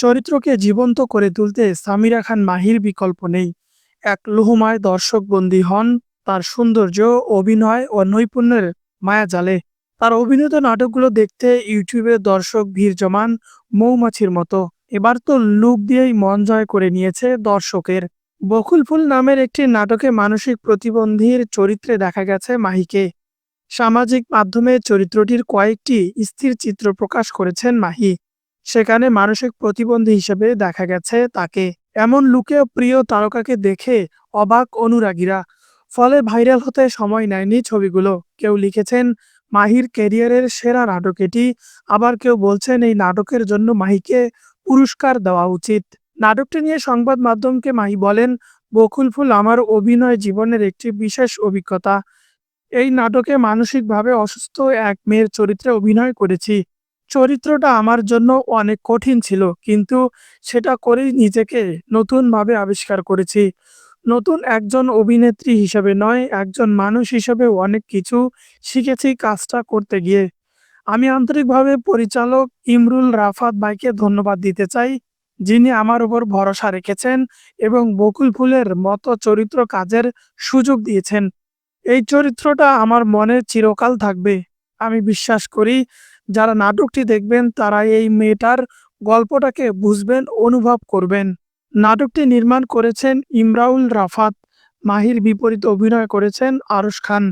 চরিত্রকে জীবন্ত করে তুলতে সামিরা খান মাহির বিকল্প নেই। এক লোহমায় দর্শক বন্দী হন, তার সৌন্দর্য, অভিনয় ও নৈপুণ্যের মায়াজালে তার অভিনীত নাটকগুলো দেখতে ইউটিউবে দর্শক ভিড় জমান মৌমাছির মতো। এবার তো লুক দিয়েই মন জয় করে নিয়েছে দর্শকের। বকুল ফুল নামের একটি নাটকে মানসিক প্রতিবন্ধীর চরিত্রে দেখা গেছে মাহিকে। সামাজিক মাধ্যমে চরিত্রটির কয়েকটি স্থির চিত্র প্রকাশ করেছেন মাহি। সেখানে মানসিক প্রতিবন্ধী হিসেবে দেখা গেছে তাকে। এমন লুকেও প্রিয় তারকাকে দেখে অবাক অনুরাগীরা। ফলে ভাইরাল হতে সময় নেয়নি ছবিগুলো। কেউ লিখেছেন, মাহির ক্যারিয়ারের সেরা নাটক এটি আবার কেউ বলছেন, এই নাটকের জন্য মাহিকে পুরস্কার দেওয়া উচিত। নাটকটি নিয়ে সংবাদ মাধ্যমকে মাহি বলেন, বকুল ফুল আমার অভিনয় জীবনের একটি বিশেষ অভিজ্ঞতা। এই নাটকে মানসিকভাবে অসুস্থ এক মেয়ের চরিত্রে অভিনয় করেছি। চরিত্রটা আমার জন্য অনেক কঠিন ছিল, কিন্তু সেটা করেই নিজেকে নতুনভাবে আবিষ্কার করেছি। নতুন একজন অভিনেত্রী হিসেবে নয়, একজন মানুষ হিসেবে অনেক কিছু শিখেছি কাজটা করতে গিয়ে। আমি আন্তরিকভাবে পরিচালক ইমরুল রাফাত ভাইকে ধন্যবাদ দিতে চাই, যিনি আমার উপর ভরসা রেখেছেন এবং বকুল ফুলের মতো চরিত্র কাজের সুযোগ দিয়েছেন। এই চরিত্রটা আমার মনে চিরকাল থাকবে। আমি বিশ্বাস করি যারা নাটকটি দেখবেন, তারা এই মেয়েটার গল্পটাকে বুঝবেন, অনুভব করবেন। নাটকটি নির্মাণ করেছেন ইমরাউল রাফাত। মাহির বিপরীত অভিনয় করেছেন আরশ খান।